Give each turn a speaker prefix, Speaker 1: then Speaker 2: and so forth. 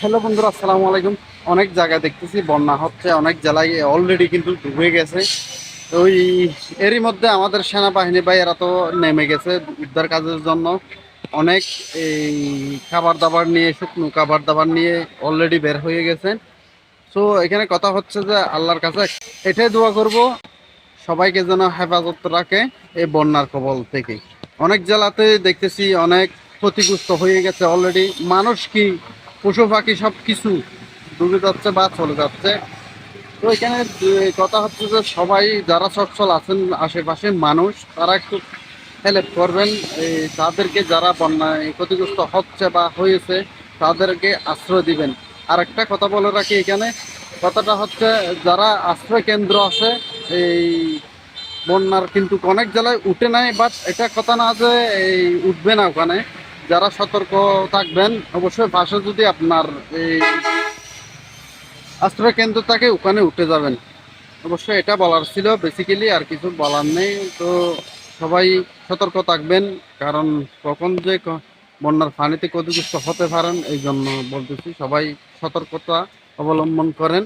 Speaker 1: Hello বন্ধুরা, আসসালামু আলাইকুম। অনেক জায়গায় দেখতেছি, বন্যা হচ্ছে, অনেক জেলায় অলরেডি কিন্তু ডুবে গেছে। ওই এরই মধ্যে আমাদের সেনাবাহিনী ভাই এরা তো নেমে গেছে উদ্ধার কাজের জন্য। অনেক এই খাবার দাবার নিয়ে, শুকনো খাবার দাবার নিয়ে অলরেডি বের হয়ে গেছে। তো এখানে কথা হচ্ছে যে আল্লাহর কাছে এটাই দোয়া করব, সবাইকে যেন হেফাজত রাখে এই বন্যার কবল থেকে। অনেক জেলাতে দেখতেছি অনেক ক্ষতিগ্রস্ত হয়ে গেছে অলরেডি মানুষ কি পশু পাখি সব কিছু ডুবে যাচ্ছে, বা চলে যাচ্ছে। তো এখানে কথা হচ্ছে যে সবাই যারা সচ্ছল আছেন আশেপাশে মানুষ, তারা একটু হেল্প করবেন। এই তাদেরকে যারা বন্যায় ক্ষতিগ্রস্ত হচ্ছে বা হয়েছে, তাদেরকে আশ্রয় দিবেন। আর একটা কথা বলে রাখি এখানে, কথাটা হচ্ছে যারা আশ্রয় কেন্দ্র আছে, এই বন্যার কিন্তু অনেক জেলায় উঠে নাই বাট এটা কথা না যে এই উঠবে না ওখানে। যারা সতর্ক থাকবেন, অবশ্যই পাশে যদি আপনার এই আশ্রয় কেন্দ্র থাকে, ওখানে উঠে যাবেন। অবশ্যই এটা বলার ছিল বেসিক্যালি আর কিছু বলার নেই। তো সবাই সতর্ক থাকবেন, কারণ কখন যে বন্যার পানিতে ক্ষতিগ্রস্ত হতে পারেন এই জন্য বলতেছি সবাই সতর্কতা অবলম্বন করেন।